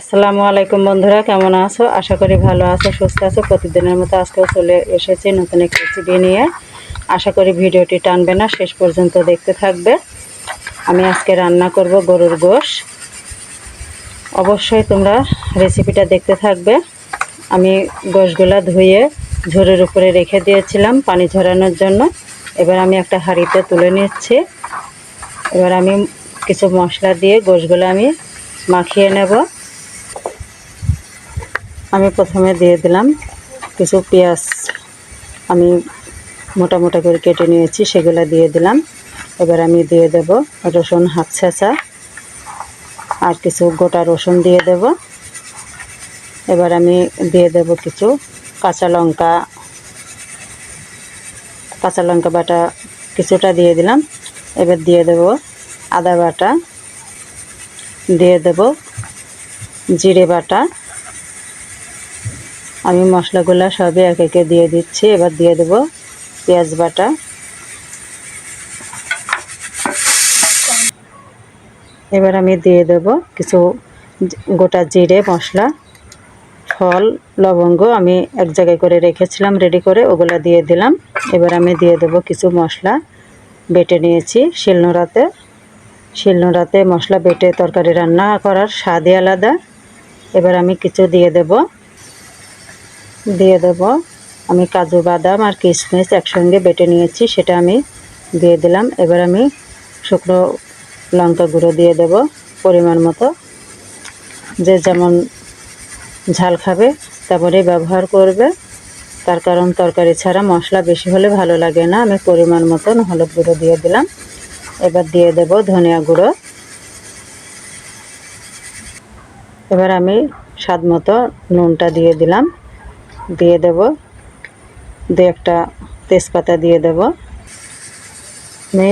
আসসালামু আলাইকুম বন্ধুরা, কেমন আছো? আশা করি ভালো আছো, সুস্থ আছো। প্রতিদিনের মতো আজকেও চলে এসেছি নতুন একটি রেসিপি নিয়ে। আশা করি ভিডিওটি টানবে না, শেষ পর্যন্ত দেখতে থাকবে। আমি আজকে রান্না করব গরুর গোশ। অবশ্যই তোমরা রেসিপিটা দেখতে থাকবে। আমি গোশগুলা ধুয়ে ঝোরের উপরে রেখে দিয়েছিলাম পানি ঝরানোর জন্য। এবার আমি একটা হাঁড়িতে তুলে নিচ্ছি। এবার আমি কিছু মশলা দিয়ে গোশগুলো আমি মাখিয়ে নেব। আমি প্রথমে দিয়ে দিলাম কিছু পেঁয়াজ আমি মোটা মোটা করে কেটে নিয়েছি, সেগুলো দিয়ে দিলাম। এবার আমি দিয়ে দেব রসুন হাফ ছেঁচা আর কিছু গোটা রসুন দিয়ে দেব। এবার আমি দিয়ে দেব কিছু কাঁচা লঙ্কা। কাঁচা লঙ্কা বাটা কিছুটা দিয়ে দিলাম। এবার দিয়ে দেব আদা বাটা। দিয়ে দেব জিরে বাটা। আমি মশলাগুলো সবই এক একে দিয়ে দিচ্ছি। এবার দিয়ে দেব পেঁয়াজ বাটা। এবার আমি দিয়ে দেব কিছু গোটা জিরে, মশলা, ফল, লবঙ্গ। আমি এক জায়গায় করে রেখেছিলাম রেডি করে ওগুলো দিয়ে দিলাম। এবার আমি দিয়ে দেব কিছু মশলা। বেটে নিয়েছি শিলনোড়াতে। শিলনোড়াতে মশলা বেটে তরকারি রান্না করার স্বাদই আলাদা। এবার আমি কিছু দিয়ে দেব দিয়ে দেব। আমি কাজু, বাদাম আর কিশমিশ একসঙ্গে বেটে নিয়েছি, সেটা আমি দিয়ে দিলাম। এবার আমি শুকনো লঙ্কা গুঁড়ো দিয়ে দেব পরিমাণ মতো। যে যেমন ঝাল খাবে তেমনই ব্যবহার করবে। তার কারণ তরকারি ছাড়া মশলা বেশি হলে ভালো লাগে না। আমি পরিমাণ মতন হলুদ গুঁড়ো দিয়ে দিলাম। এবার দিয়ে দেব ধনিয়া গুঁড়ো। এবার আমি স্বাদ মতো নুনটা দিয়ে দিলাম। দিয়ে দেব। দু একটা তেজপাতা দিয়ে দেব। আমি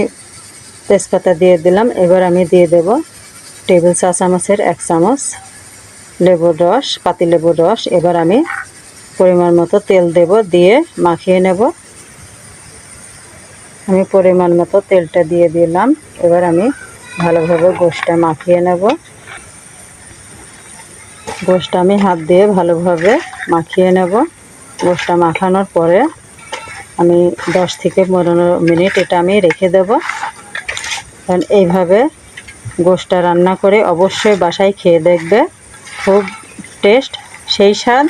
তেজপাতা দিয়ে দিলাম। এবার আমি দিয়ে দেব টেবিল চা চামচের এক চামচ লেবুর রস, পাতি লেবুর রস। এবার আমি পরিমাণ মতো তেল দেব, দিয়ে মাখিয়ে নেব। আমি পরিমাণ মতো তেলটা দিয়ে দিলাম। এবার আমি ভালোভাবে গোশটা মাখিয়ে নেব। গোশটা আমি হাত দিয়ে ভালোভাবে মাখিয়ে নেব। গোশটা মাখানোর পরে আমি দশ থেকে পনেরো মিনিট এটা আমি রেখে দেব। কারণ এইভাবে গোশটা রান্না করে অবশ্যই বাসায় খেয়ে দেখবে। খুব টেস্ট সেই স্বাদ।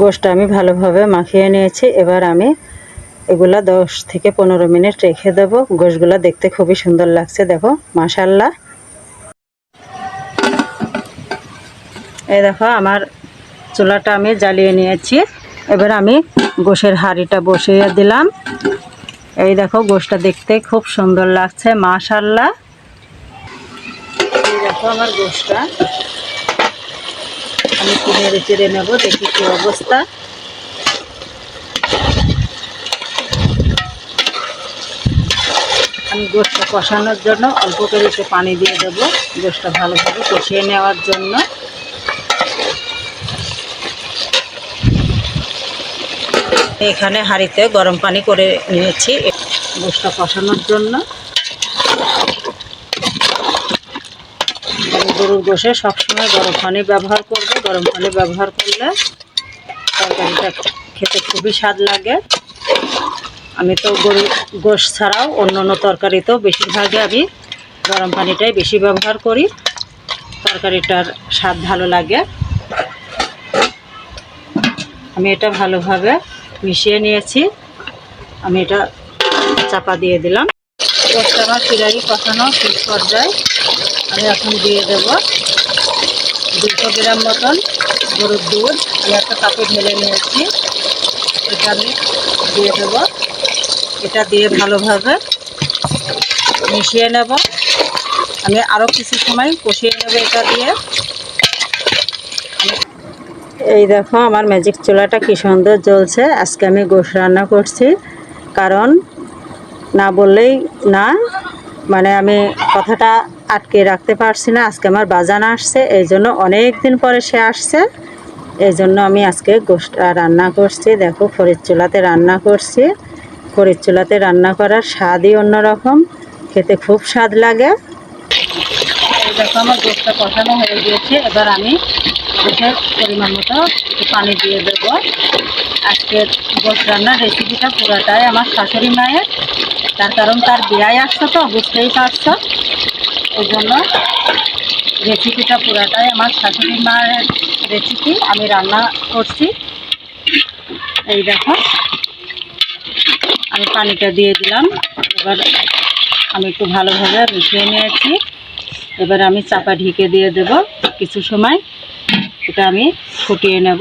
গোশটা আমি ভালোভাবে মাখিয়ে নিয়েছি। এবার আমি এগুলা দশ থেকে পনেরো মিনিট রেখে দেব। গোশগুলা দেখতে খুবই সুন্দর লাগছে, দেখো মাশাল্লাহ এই দেখো, আমার চুলাটা আমি জ্বালিয়ে নিয়েছি। এবার আমি গোশের হাঁড়িটা বসিয়ে দিলাম। এই দেখো, গোশটা দেখতে খুব সুন্দর লাগছে মাশাল্লাহ এই দেখো আমার গোশটা। আমি নেড়ে চেড়ে নেব, দেখি কি অবস্থা। আমি গোশটা কষানোর জন্য অল্প করে একটু পানি দিয়ে দেবো, গোশটা ভালোভাবে কষিয়ে নেওয়ার জন্য। এখানে হাঁড়িতে গরম পানি করে নিয়েছি। গোশটা কষানোর জন্য। গরুর গোশে সবসময় গরম পানি ব্যবহার করব। গরম পানি ব্যবহার করলে তরকারিটা খেতে খুবই স্বাদ লাগে। আমি তো গরু গোশ ছাড়াও অন্য অন্য তরকারিতেও বেশিরভাগে আমি গরম পানিটাই বেশি ব্যবহার করি। তরকারিটার স্বাদ ভালো লাগে। আমি এটা ভালোভাবে মিশিয়ে নিয়েছি। আমি এটা চাপা দিয়ে দিলাম। গোশটা আমার চিরাই কষানো শেষ পর্যায়ে আমি এখন দিয়ে দেব দুশো গ্রাম মতন গরুর দুধ। আমি একটা কাপে ঢেলে নিয়েছি। এটা আমি দিয়ে দেব। এটা দিয়ে ভালোভাবে মিশিয়ে নেব। আমি আরও কিছু সময় কষিয়ে নেব এটা দিয়ে। এই দেখো আমার ম্যাজিক চুলাটা কি সুন্দর জ্বলছে। আজকে আমি গোশ রান্না করছি। কারণ না বললেই না মানে আমি কথাটা আটকে রাখতে পারছি না। আজকে আমার বাজান আসছে, এই জন্য অনেক দিন পরে সে আসছে। এই জন্য আমি আজকে গোশটা রান্না করছি। দেখো খড়ির চুলাতে রান্না করছি। খড়ির চুলাতে রান্না করার স্বাদই অন্যরকম। খেতে খুব স্বাদ লাগে। দেখো আমার গোসটা কষানো হয়ে গিয়েছে। এবার আমি গোসের পরিমাণ মতো পানি দিয়ে দেবো। আজকের গোস রান্নার রেসিপিটা পুরোটাই আমার শাশুড়ি মায়ের। তার কারণ তার বিয়ায় আসছে তো, বুঝতেই পারছ। ওই জন্য রেসিপিটা পুরোটাই আমার শাশুড়ি মায়ের রেসিপি আমি রান্না করছি। এই দেখো, আমি পানিটা দিয়ে দিলাম। এবার আমি একটু ভালোভাবে মিশিয়ে নিয়েছি। এবার আমি চাপা ঢেকে দিয়ে দেব কিছু সময়। এটা আমি ফুটিয়ে নেব।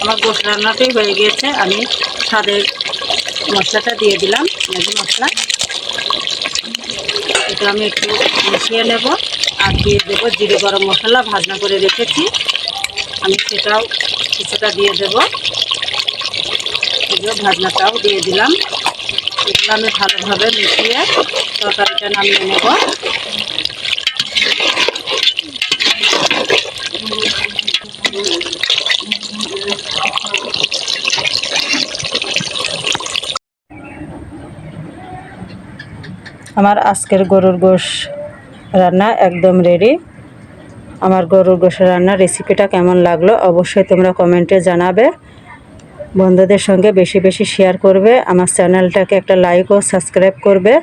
আমার গোস রান্নাটাই হয়ে গিয়েছে। আমি স্বাদের মশলাটা দিয়ে দিলাম, ম্যাগি মশলা। এটা আমি একটু মিশিয়ে নেব। আর দিয়ে দেবো জিরে গরম মশলা ভাজনা করে রেখেছি। আমি সেটাও কিছুটা দিয়ে দেব। এগুলো ভাজনাটাও দিয়ে দিলাম। এগুলো আমি ভালোভাবে মিশিয়ে তরকারিটা নামিয়ে নেব। আমার আজকের গরুর গোশ। রান্না একদম রেডি আমার গরুর গোশ রান্নার রেসিপিটা কেমন লাগল অবশ্যই তোমরা কমেন্টে জানাবে। বন্ধুদের সঙ্গে বেশি বেশি শেয়ার করবে, আমার চ্যানেলটাকে একটা লাইক ও সাবস্ক্রাইব করবে।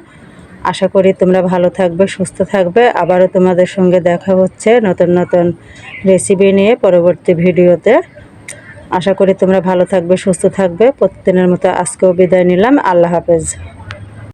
আশা করি তোমরা ভালো থাকবে, সুস্থ থাকবে। আবারও তোমাদের সঙ্গে দেখা হচ্ছে নতুন নতুন রেসিপি নিয়ে পরবর্তী ভিডিওতে। আশা করি তোমরা ভালো থাকবে, সুস্থ থাকবে। প্রতিদিনের মতো আজকেও বিদায় নিলাম। আল্লাহ হাফেজ।